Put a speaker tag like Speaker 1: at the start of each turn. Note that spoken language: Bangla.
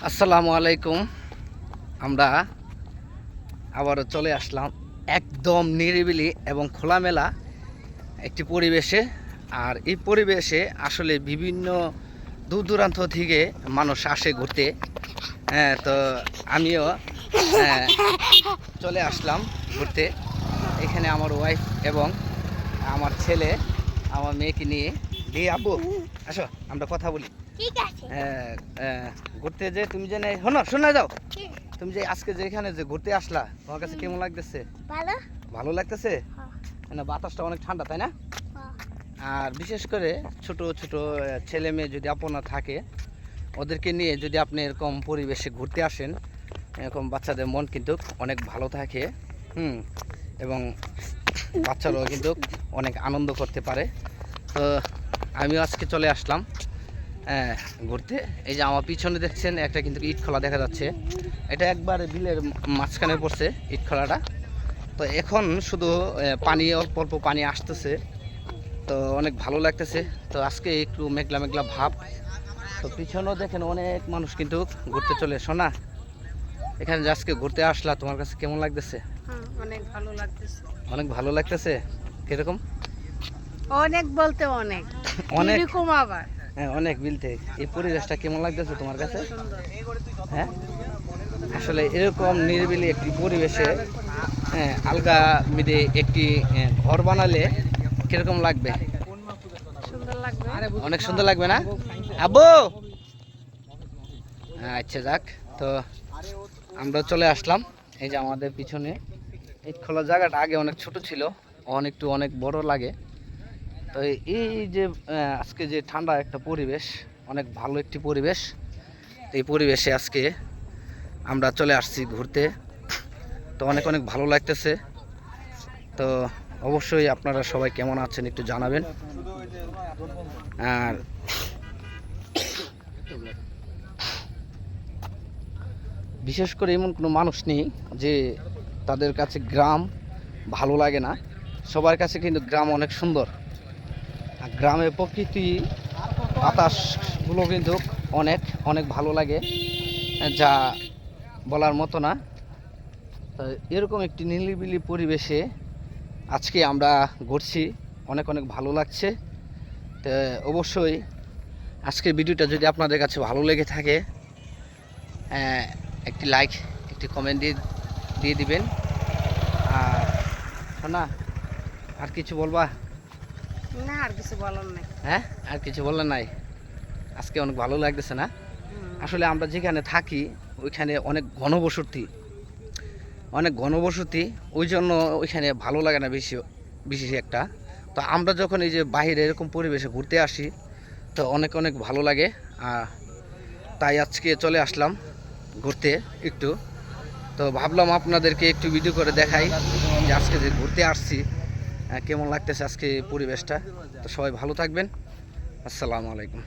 Speaker 1: আসসালামু আলাইকুম। আমরা আবারও চলে আসলাম একদম নিরিবিলি এবং খোলামেলা একটি পরিবেশে। আর এই পরিবেশে আসলে বিভিন্ন দূর দূরান্ত থেকে মানুষ আসে ঘুরতে। হ্যাঁ তো আমিও হ্যাঁ, চলে আসলাম ঘুরতে। এখানে আমার ওয়াইফ এবং আমার ছেলে আমার মেয়েকে নিয়ে। দিয়ে আব্বু আসো আমরা কথা বলি।
Speaker 2: ঠিক আছে।
Speaker 1: হ্যাঁ, ঘুরতে যে তুমি যে শোনো শোনা যাও। তুমি যে আজকে যে এখানে যে ঘুরতে আসলা তোমার কাছে কেমন লাগতেছে?
Speaker 2: ভালো?
Speaker 1: ভালো লাগতেছে?
Speaker 2: হ্যাঁ।
Speaker 1: না বাতাসটা অনেক ঠান্ডা তাই না?
Speaker 2: হ্যাঁ।
Speaker 1: আর বিশেষ করে ছোট ছোট ছেলে মেয়ে যদি আপনার থাকে ওদেরকে নিয়ে যদি আপনি এরকম পরিবেশে ঘুরতে আসেন এরকম বাচ্চাদের মন কিন্তু অনেক ভালো থাকে হুম? এবং বাচ্চারাও কিন্তু অনেক আনন্দ করতে পারে। তো আমিও আজকে চলে আসলাম। হ্যাঁ, ঘুরতে। এই যে আমার পিছনে দেখছেন একটা কিন্তু ইট খোলা দেখা যাচ্ছে। এটা একবার বিলের মাঝখানে পড়ছে ইট খোলাটা। তো এখন শুধু পানি অল্প অল্প পানি আসতেছে। তো অনেক ভালো লাগতেছে। তো আজকে একটু মেঘলা মেঘলা ভাব। তো পিছনেও দেখেন অনেক মানুষ কিন্তু ঘুরতে চলে শোনা এখানে আজকে ঘুরতে আসলা তোমার কাছে কেমন লাগতেছে?
Speaker 3: অনেক ভালো লাগতেছে।
Speaker 1: অনেক ভালো লাগতেছে? কীরকম?
Speaker 3: অনেক বলতে অনেক।
Speaker 1: অনেক?
Speaker 3: আবার?
Speaker 1: হ্যাঁ অনেক বিলতে এই পরিবেশটা কেমন লাগতেছে তোমার কাছে? হ্যাঁ? আসলে এরকম নিরিবিলি একটি পরিবেশে হ্যাঁ আলগা মিদে একটি ঘর বানালে কীরকম লাগবে?
Speaker 3: সুন্দর লাগবে।
Speaker 1: অনেক সুন্দর লাগবে না? আব্বু! আচ্ছা যাক তো আমরা চলে আসলাম। এই যে আমাদের পিছনে এই খোলা জায়গাটা আগে অনেক ছোট ছিল অনেক একটু অনেক বড় লাগে। তো এই যে আজকে যে ঠান্ডা একটা পরিবেশ, অনেক ভালো একটি পরিবেশ, এই পরিবেশে আজকে আমরা চলে আসছি ঘুরতে। তো অনেক অনেক ভালো লাগতেছে। তো অবশ্যই আপনারা সবাই কেমন আছেন একটু জানাবেন। আর বিশেষ করে এমন কোনো মানুষ নেই যে তাদের কাছে গ্রাম ভালো লাগে না। সবার কাছে কিন্তু গ্রাম অনেক সুন্দর। আর গ্রামের প্রকৃতি বাতাসগুলো কিন্তু অনেক অনেক ভালো লাগে, যা বলার মতো না। তো এরকম একটি নিরিবিলি পরিবেশে আজকে আমরা ঘুরছি, অনেক অনেক ভালো লাগছে। তো অবশ্যই আজকের ভিডিওটা যদি আপনাদের কাছে ভালো লেগে থাকে একটি লাইক একটি কমেন্ট দিয়ে দিয়ে দিবেন। আর শোনা, আর কিছু বলবা?
Speaker 3: না আর কিছু বলার নাই।
Speaker 1: হ্যাঁ? আর কিছু বললেন নাই? আজকে অনেক ভালো লাগতেছে না? আসলে আমরা যেখানে থাকি ওইখানে অনেক ঘনবসতি। অনেক ঘনবসতি ওই জন্য ওইখানে ভালো লাগে না বেশি বেশি একটা। তো আমরা যখন এই যে বাইরে এরকম পরিবেশে ঘুরতে আসি তো অনেক অনেক ভালো লাগে। আর তাই আজকে চলে আসলাম ঘুরতে একটু। তো ভাবলাম আপনাদেরকে একটু ভিডিও করে দেখাই যে আজকে যে ঘুরতে আসছি কেমন লাগতেছে আজকে পরিবেশটা? তো সবাই ভালো থাকবেন। আসসালামু আলাইকুম।